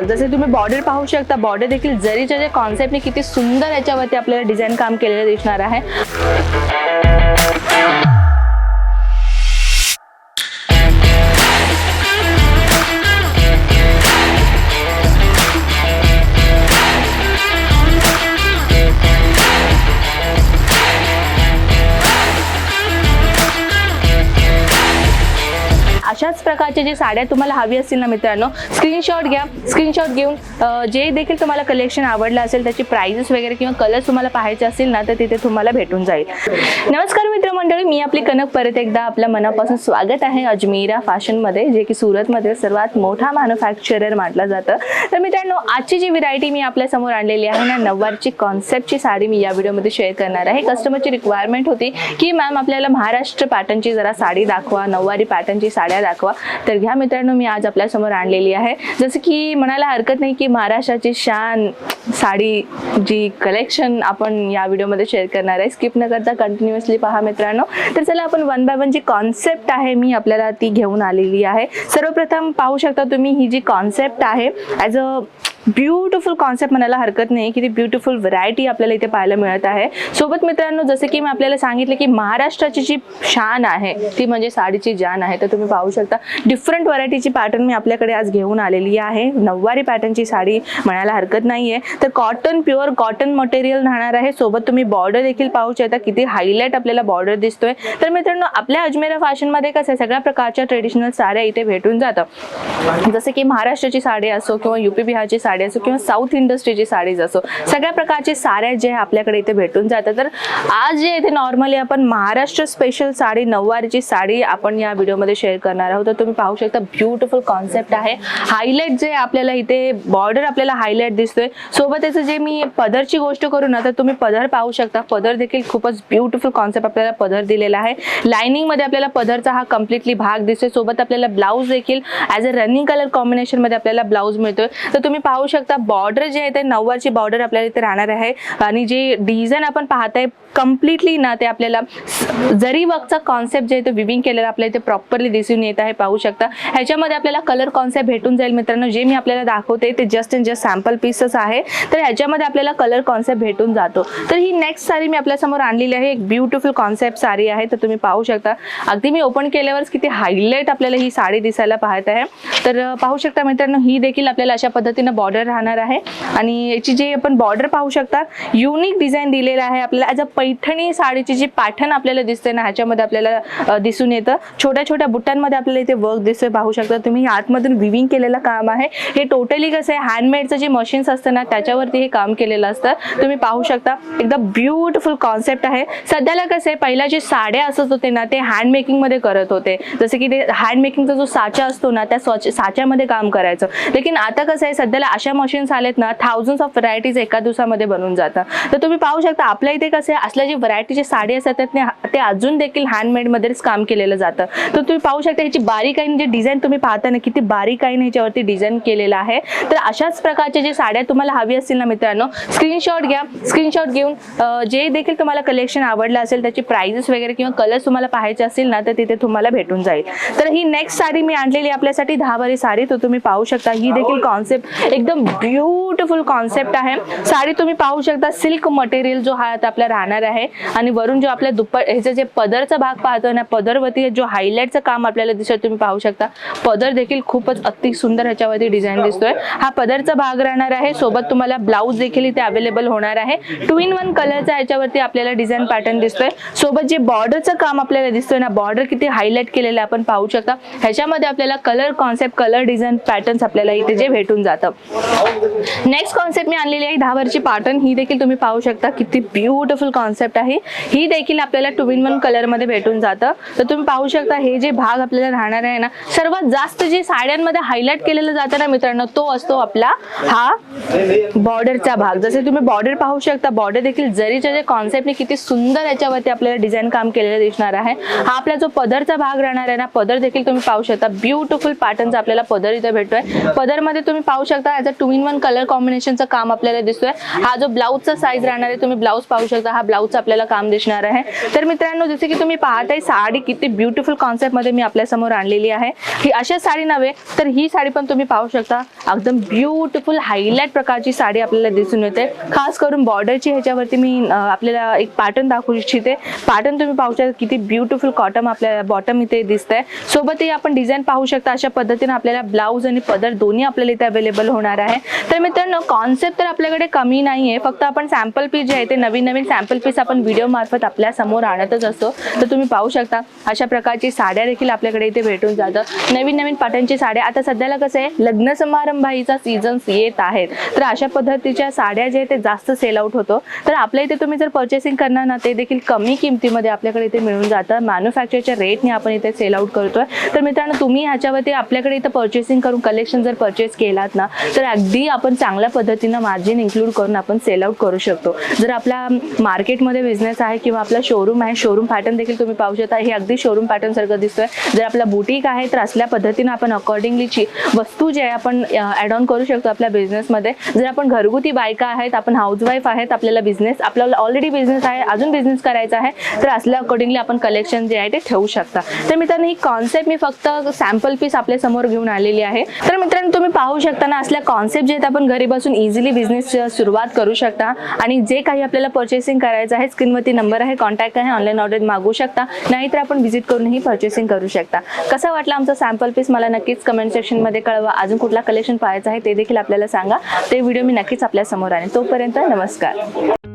तुम्ही बॉर्डर पाहू शकता बॉर्डर देखील जरीच्या जे कॉन्सेप्टने किती सुंदर याच्यावरती आपल्याला डिझाईन काम केलेलं दिसणार आहे. अशाच प्रकारचे जे साड्या तुम्हाला हवी असतील ना मित्रांनो स्क्रीनशॉट घ्या. स्क्रीनशॉट घेऊन जे देखील तुम्हाला कलेक्शन आवडलं असेल त्याची प्राइजेस वगैरे किंवा कलर्स तुम्हाला पाहायचे असतील ना तर तिथे तुम्हाला भेटून जाईल. नमस्कार मित्रमंडळी मी आपली कनक परत एकदा आपल्या मनापासून स्वागत आहे अजमेरा फॅशनमध्ये जे की सुरतमध्ये सर्वात मोठा मॅन्युफॅक्चरर मानलं जातं. तर मित्रांनो आजची जी व्हरायटी मी आपल्यासमोर आणलेली आहे ना नव्वारची कॉन्सेप्टची साडी मी या व्हिडिओमध्ये शेअर करणार आहे. कस्टमरची रिक्वायरमेंट होती की मॅम आपल्याला महाराष्ट्र पॅटर्नची जरा साडी दाखवा नऊवारी पॅटर्नची साड्या दाखवा. तर घ्या मित्रांनो मी आज आपल्यासमोर आणलेली आहे. जसं की म्हणायला हरकत नाही की महाराष्ट्राची शान साडी जी कलेक्शन आपण या व्हिडिओमध्ये शेअर करणार आहे स्किप न करता कंटिन्युअसली पहा मित्रांनो. तर चला आपण वन बाय वन जी कॉन्सेप्ट आहे मी आपल्याला ती घेऊन आलेली आहे. सर्वप्रथम पाहू शकता तुम्ही ही जी कॉन्सेप्ट आहे ॲज अ ब्युटिफुल कॉन्सेप्ट म्हणायला हरकत नाही किती ब्युटिफुल व्हरायटी आपल्याला इथे पाहायला मिळत आहे. सोबत मित्रांनो जसं की मी आपल्याला सांगितलं की महाराष्ट्राची जी शान आहे ती म्हणजे साडीची जान आहे. तर तुम्ही पाहू शकता डिफरंट व्हरायटीची पॅटर्न मी आपल्याकडे आज घेऊन आलेली आहे. नऊवारी पॅटर्नची साडी म्हणायला हरकत नाही आहे तर कॉटन प्युअर कॉटन मटेरियल राहणार आहे. सोबत तुम्ही बॉर्डर देखील पाहू शकता किती हायलाईट आपल्याला बॉर्डर दिसतोय. तर मित्रांनो आपल्या अजमेरा फॅशनमध्ये कसं आहे सगळ्या प्रकारच्या ट्रेडिशनल साड्या इथे भेटून जातं. जसं की महाराष्ट्राची साडी असो किंवा युपी बिहारची साडी असो किंवा साऊथ इंडस्ट्रीची साडीज असो सगळ्या प्रकारचे साड्या जे आपल्याकडे इथे भेटून जातात. तर आज जे इथे नॉर्मली आपण महाराष्ट्र स्पेशल साडी नऊवारीची साडी आपण या व्हिडिओमध्ये शेअर करणार आहोत. तर तुम्ही पाहू शकता ब्युटिफुल कॉन्सेप्ट आहे. हायलाईट जे आपल्याला इथे बॉर्डर आपल्याला हायलाईट दिसतोय. सोबतच जे मी पदरची गोष्ट करू ना तर तुम्ही पदर पाहू शकता. पदर देखील खूपच ब्युटिफुल कॉन्सेप्ट आपल्याला पदर दिलेला आहे. लाइनिंगमध्ये आपल्याला पदरचा हा कम्प्लिटली भाग दिसतोय. सोबत आपल्याला ब्लाऊज देखील ॲज अ रनिंग कलर कॉम्बिनेशनमध्ये आपल्याला ब्लाऊज मिळतोय. तर तुम्ही पाहू शकता. बॉर्डर जे आहे ते नऊवारची बॉर्डर आपल्याला इथे राहणार आहे. आणि जे डिझाईन आपण पाहताय कम्प्लिटली ना ते आपल्याला जरी वर्कचा कॉन्सेप्ट जे आहे ते विविंग केलेला आपल्याला इथे प्रॉपरली दिसून येत आहे पाहू शकता. ह्याच्यामध्ये आपल्याला कलर कॉन्सेप्ट भेटून जाईल मित्रांनो. जे मी आपल्याला दाखवते ते जस्ट अँड जस्ट सॅम्पल पीसच आहे. तर ह्याच्यामध्ये आपल्याला कलर कॉन्सेप्ट भेटून जातो. तर ही नेक्स्ट साडी मी आपल्यासमोर आणलेली आहे. एक ब्युटिफुल कॉन्सेप्ट साडी आहे. तर तुम्ही पाहू शकता. अगदी मी ओपन केल्यावरच किती हायलाईट आपल्याला ही साडी दिसायला पाहत आहे. तर पाहू शकता मित्रांनो ही देखील आपल्याला अशा पद्धतीनं बॉर्डर राहणार आहे. आणि याची जी आपण बॉर्डर पाहू शकता युनिक डिझाईन दिलेला आहे आपल्याला ॲज अ पैठणी साडीची जी पॅटर्न आपल्याला दिसते ना ह्याच्यामध्ये आपल्याला दिसून येतं. छोट्या छोट्या बुट्ट्यांमध्ये आपल्याला इथे वर्क दिसतोय पाहू शकता तुम्ही. आतमधून विविंग केलेलं काम आहे. हे टोटली कसं आहे हँडमेडचं जे मशीन्स असतं ना त्याच्यावरती हे काम केलेलं असतं. तुम्ही पाहू शकता एकदम ब्युटिफुल कॉन्सेप्ट आहे. सध्याला कसं आहे पहिला जे साड्या असत होते ना ते हँड करत होते. जसं की ते हँड मेकिंगचा जो साचा असतो ना त्या साच्यामध्ये काम करायचं. लेकिन आता कसं आहे सध्याला अशा मशीन्स आलेत ना थाउजंड ऑफ व्हरायटीज एका दिवसामध्ये बनून जातात तर तुम्ही पाहू शकता आपल्या इथे कसं आहे असल्या जी व्हरायटीची साडी असतात त्यातने ते अजून देखील हँडमेडमध्येच काम केलेलं जातं. तर तुम्ही पाहू शकता ह्याची बारीकाईने जे डिझाईन तुम्ही पाहता ना किती बारीकाईने ह्याच्यावरती डिझाईन केलेलं आहे. तर अशाच प्रकारचे जे साड्या तुम्हाला हवी असतील ना मित्रांनो स्क्रीनशॉट घ्या. स्क्रीनशॉट घेऊन जे देखील तुम्हाला कलेक्शन आवडलं असेल त्याची प्राइजेस वगैरे किंवा कलर्स तुम्हाला पाहायचे असतील ना तर तिथे तुम्हाला भेटून जाईल. तर ही नेक्स्ट साडी मी आणलेली आपल्यासाठी दहावारी साडी. तर तुम्ही पाहू शकता ही देखील कॉन्सेप्ट एकदम ब्युटिफुल कॉन्सेप्ट आहे. साडी तुम्ही पाहू शकता सिल्क मटेरियल जो हा आता आपला राहणार आहे. आणि वरून जो आपल्या दुप्पट ह्याचं जे पदरचा भाग पाहतो ना पदरवरती जो हायलाईटचं काम आपल्याला दिसत तुम्ही पाहू शकता. पदर देखील खूपच अति सुंदर ह्याच्यावरती डिझाईन दिसतोय. हा पदरचा भाग राहणार आहे. सोबत तुम्हाला ब्लाऊज देखील इथे अवेलेबल होणार आहे. टू इन वन कलरचा ह्याच्यावरती आपल्याला डिझाईन पॅटर्न दिसतोय. सोबत जे बॉर्डरचं काम आपल्याला दिसतोय ना बॉर्डर किती हायलाईट केलेलं आपण पाहू शकता. ह्याच्यामध्ये आपल्याला colour concept colour design patterns आपल्याला इथे जे भेटून जातं. नेक्स्ट कॉन्सेप्ट मी आणलेली आहे दहा वरची पॅटर्न ही देखील तुम्ही पाहू शकता. किती ब्युटिफुल कॉन्सेप्ट आहे. ही देखील आपल्याला टू इन वन कलरमध्ये भेटून जातं. तर तुम्ही पाहू शकता हे जे भाग आपल्याला राहणार आहे ना सर्वात जास्त जे साड्यांमध्ये हायलाईट केलेलं जातं ना मित्रांनो तो असतो आपला हा बॉर्डरचा भाग. जसे तुम्ही बॉर्डर पाहू शकता बॉर्डर देखील जरीच्या जे कॉन्सेप्टने किती सुंदर याच्यावरती आपल्याला डिझाईन काम केलेलं दिसणार आहे. हा आपला जो पदरचा भाग राहणार आहे ना पदर देखील तुम्ही पाहू शकता. ब्युटिफुल पॅटर्नचा आपल्याला पदर इथे भेटतोय. पदरमध्ये तुम्ही पाहू शकता याचा टू इन वन कलर कॉम्बिनेशनचं काम आपल्याला दिसतोय. हा जो ब्लाऊजचा साईज राहणार आहे तुम्ही ब्लाऊज पाहू शकता. हा ब्लाऊजचा आपल्याला काम दिसणार आहे. तर मित्रांनो जसे की तुम्ही पाहताय साडी किती ब्युटिफुल कॉन्सेप्टमध्ये मी आपल्यासमोर आणलेली आहे. ही अशा साडी नव्हे तर ही साडी पण तुम्ही पाहू शकता. एकदम ब्युटिफुल हायलाइट प्रकारची साडी आपल्याला दिसून येते. खास करून बॉर्डरची ह्याच्यावरती मी आपल्याला एक पॅटर्न दाखवू इच्छिते. पॅटर्न तुम्ही पाहू शकता किती ब्युटिफुल कॉटन आपल्याला बॉटम इथे दिसतंय. सोबतही आपण डिझाईन पाहू शकता अशा पद्धतीने आपल्याला ब्लाऊज आणि पदर दोन्ही आपल्याला इथे अवेलेबल होणार आहे. तर मित्रांनो कॉन्सेप्ट तर आपल्याकडे कमी नाही आहे फक्त आपण सॅम्पल पीस जे आहे ते नवीन नवीन सॅम्पल पीस आपण व्हिडिओ मार्फत आपल्यासमोर आणतच असतो. तर तुम्ही पाहू शकता अशा प्रकारची साड्या देखील आपल्याकडे इथे भेटून जातं. नवीन नवीन पॅटर्नची साड्या आता सध्याला कसं आहे लग्न समारंभाचा सीझन्स येत आहेत. तर अशा पद्धतीच्या साड्या जे आहेत ते जास्त सेल आउट होतो. तर आपल्या इथे तुम्ही जर पर्चेसिंग करणार ना ते देखील कमी किमतीमध्ये आपल्याकडे इथे मिळून जातं. मॅन्युफॅक्चरच्या रेटने आपण इथे सेल आउट करतोय. तर मित्रांनो तुम्ही ह्याच्यावरती आपल्याकडे इथं पर्चेसिंग करून कलेक्शन जर परचेस केलात ना तर अगदी आपण चांगल्या पद्धतीनं मार्जिन इन्क्लूड करून आपण सेल आउट करू शकतो. जर आपला मार्केटमध्ये बिझनेस आहे किंवा आपला शोरूम आहे शोरूम पॅटर्न देखील तुम्ही पाहू शकता. हे अगदी शोरूम पॅटर्न सारखं दिसतोय. जर आपला बुटीक आहे तर असल्या पद्धतीनं आपण अकॉर्डिंगलीची वस्तू जे आहे आपण ॲड ऑन करू शकतो आपल्या बिझनेसमध्ये जर आपण घरगुती बायका आहेत आपण हाऊसवाईफ आहेत आपल्याला बिझनेस आपल्याला ऑलरेडी बिझनेस आहे अजून बिझनेस करायचा आहे तर असल्या अकॉर्डिंगली आपण कलेक्शन जे आहे ते ठेवू शकता. तर मित्रांनो ही कॉन्सेप्ट मी फक्त सॅम्पल पीस आपल्यासमोर घेऊन आलेली आहे. तर मित्रांनो तुम्ही पाहू शकता ना असल्या कॉन्सेप्ट जे आहेत आपण घरी बसून इझिली बिझनेस सुरुवात करू शकता. आणि जे काही आपल्याला परचेसिंग करायचं आहे. स्क्रीनवरती नंबर आहे. कॉन्टॅक्ट आहे. ऑनलाईन ऑर्डर मागू शकता. नाहीतर आपण व्हिजिट करूनही परचेसिंग करू शकता. कसा वाटला आमचा सॅम्पल पीस मला नक्कीच कमेंट सेक्शनमध्ये कळवा. अजून कुठला कलेक्शन पाहायचं आहे ते देखील आपल्याला सांगा. ते व्हिडिओ मी नक्कीच आपल्यासमोर आणेन. तोपर्यंत नमस्कार.